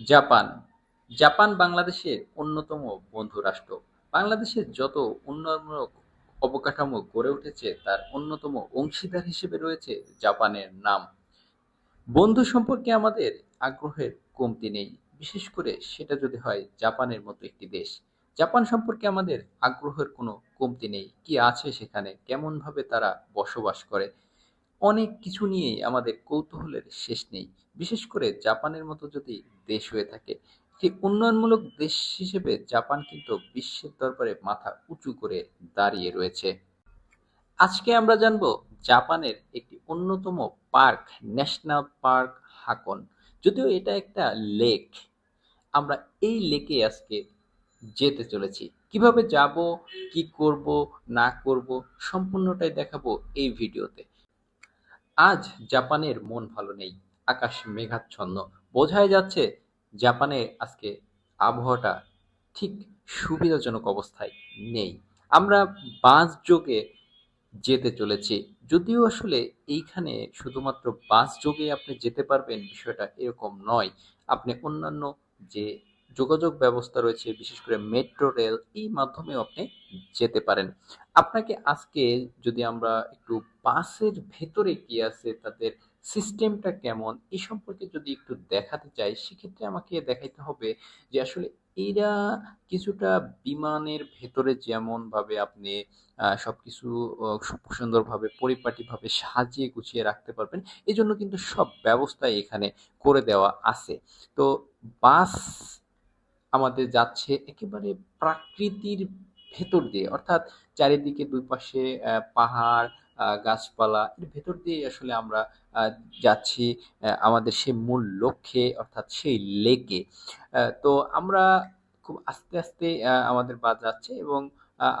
Japan. Japan বাংলাদেশের অন্যতম বন্ধু রাষ্ট্র। বাংলাদেশের যত উন্নয়নমূলক অবকাঠামো গড়ে উঠেছে, তার অন্যতম অংশীদার হিসেবে রয়েছে জাপানের নাম। বন্ধু সম্পর্কে আমাদের আগ্রহের কমতি নেই। বিশেষ করে সেটা যদি হয় জাপানের মতো একটি দেশ। জাপান সম্পর্কে আমাদের আগ্রহের কোনো কমতি নেই। কি আছে সেখানে? কেমন ভাবে তারা বসবাস করে? অনেক কিছু নিয়েই আমাদের কৌতূহলের শেষ নেই। বিশেষ করে জাপানের মতো যদি দেশ হয়ে থাকে একটি উন্নয়নমূলক দেশ হিসেবে জাপান কিন্তু বিশ্বের দরবারে মাথা উঁচু করে দাঁড়িয়ে রয়েছে। আজকে আমরা জানব জাপানের একটি অন্যতম পার্ক, ন্যাশনাল পার্ক হাকন। যদিও এটা একটা লেক, আমরা এই লেকে আজকে যেতে চলেছি। কীভাবে যাব, কি করব, না করব, সম্পূর্ণটাই দেখাবো এই ভিডিওতে। আজ জাপানের মন ভালো নেই, আকাশ মেঘাচ্ছন্ন। বোঝাই যাচ্ছে জাপানে আজকে আবহাওয়াটা ঠিক সুবিধাজনক অবস্থায় নেই। আমরা বাস যোগে যেতে চলেছি। যদিও আসলে এইখানে শুধুমাত্র বাস যোগে আপনি যেতে পারবেন, বিষয়টা এরকম নয়। আপনি অন্যান্য যে যোগাযোগ ব্যবস্থা রয়েছে বিশেষ করে মেট্রো রেল এই মাধ্যমেও আপনি যেতে পারেন। আপনাকে আজকে যদি আমরা একটু বাসের ভেতরে কি আছে তাদের সিস্টেমটা কেমন এই সম্পর্কে যদি একটু দেখাতে চাই সেক্ষেত্রে আমাকে দেখাইতে হবে যে আসলে এরা কিছুটা বিমানের ভেতরে যেমন ভাবে আপনি আহ, সবকিছু খুব সুন্দরভাবে পরিপাটিভাবে সাজিয়ে গুছিয়ে রাখতে পারবেন এই জন্য কিন্তু সব ব্যবস্থাই এখানে করে দেওয়া আছে। তো বাস আমাদের যাচ্ছে একেবারে প্রাকৃতির ভেতর দিয়ে। অর্থাৎ চারিদিকে দুই পাশে পাহাড় গাছপালা, এর ভেতর দিয়ে আসলে আমরা যাচ্ছি আমাদের সেই মূল লক্ষ্যে, অর্থাৎ সেই লেকে। তো আমরা খুব আস্তে আস্তে আমাদের বাস যাচ্ছে এবং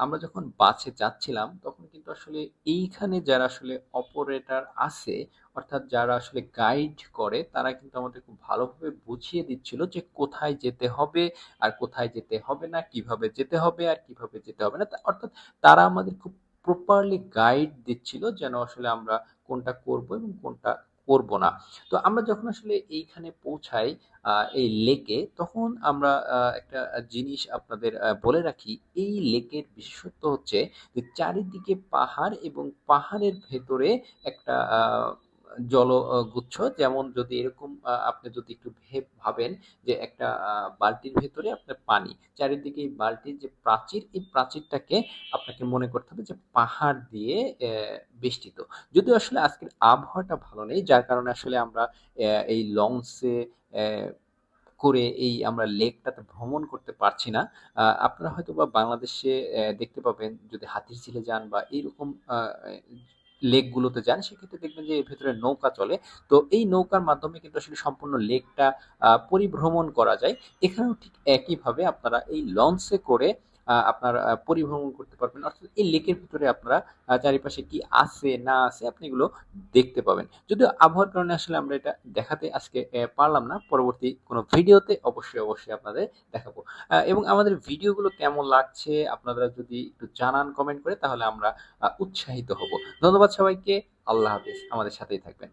আমরা যখন বাসে যাচ্ছিলাম, তখন কিন্তু আসলে এইখানে যারা আসলে অপারেটর আছে, অর্থাৎ যারা আসলে গাইড করে, তারা কিন্তু আমাদের খুব ভালোভাবে বুঝিয়ে দিচ্ছিল যে কোথায় যেতে হবে, আর কোথায় যেতে হবে না, কীভাবে যেতে হবে, আর কীভাবে যেতে হবে না। অর্থাৎ তারা আমাদের খুব প্রপারলি গাইড দিচ্ছিল যেন আসলে আমরা কোনটা করব এবং কোনটা করব না। তো আমরা যখন আসলে এইখানে পৌঁছাই এই লেকে তখন আমরা একটা জিনিস আপনাদের বলে রাখি, এই লেকের বিশেষত্ব হচ্ছে যে, চারিদিকে পাহাড় এবং পাহাড়ের ভেতরে একটা জলগুচ্ছ যেমন যদি এরকম আপনি যদি একটু ভেব- ভাবেন যে একটা বালতির ভেতরে আপনার পানি, চারিদিকে এই বালতির যে প্রাচীর, এই প্রাচীরটাকে আপনাকে মনে করতে হবে যে পাহাড় দিয়ে বেষ্টিত। যদিও আসলে আজকের আবহাওয়াটা ভালো নেই, যার কারণে আসলে আমরা এই লঞ্চে করে এই আমরা লেকটাতে ভ্রমণ করতে পারছি না। আপনারা হয়তো বা বাংলাদেশে দেখতে পাবেন যদি হাতিরঝিলে যান বা এইরকম লেকগুলোতে যান, সেক্ষেত্রে দেখবেন যে এর ভেতরে নৌকা চলে। তো এই নৌকার মাধ্যমে কিন্তু আসলে সম্পূর্ণ লেকটা পরিভ্রমণ করা যায়। এখানেও ঠিক একইভাবে আপনারা এই লঞ্চে করে আপনার পরিভ্রমণ করতে পারবেন। অর্থাৎ এই লেকের ভিতরে আপনারা চারিপাশে কি আছে, না আছে, আপনি এগুলো দেখতে পাবেন। যদিও আবহাওয়ার কারণে আসলে আমরা এটা দেখাতে আজকে পারলাম না। পরবর্তী কোনো ভিডিওতে অবশ্যই অবশ্যই আপনাদের দেখাবো। এবং আমাদের ভিডিওগুলো কেমন লাগছে, আপনারা যদি একটু জানান কমেন্ট করে, তাহলে আমরা উৎসাহিত হব। ধন্যবাদ সবাইকে। আল্লাহ হাফিজ। আমাদের সাথেই থাকবেন।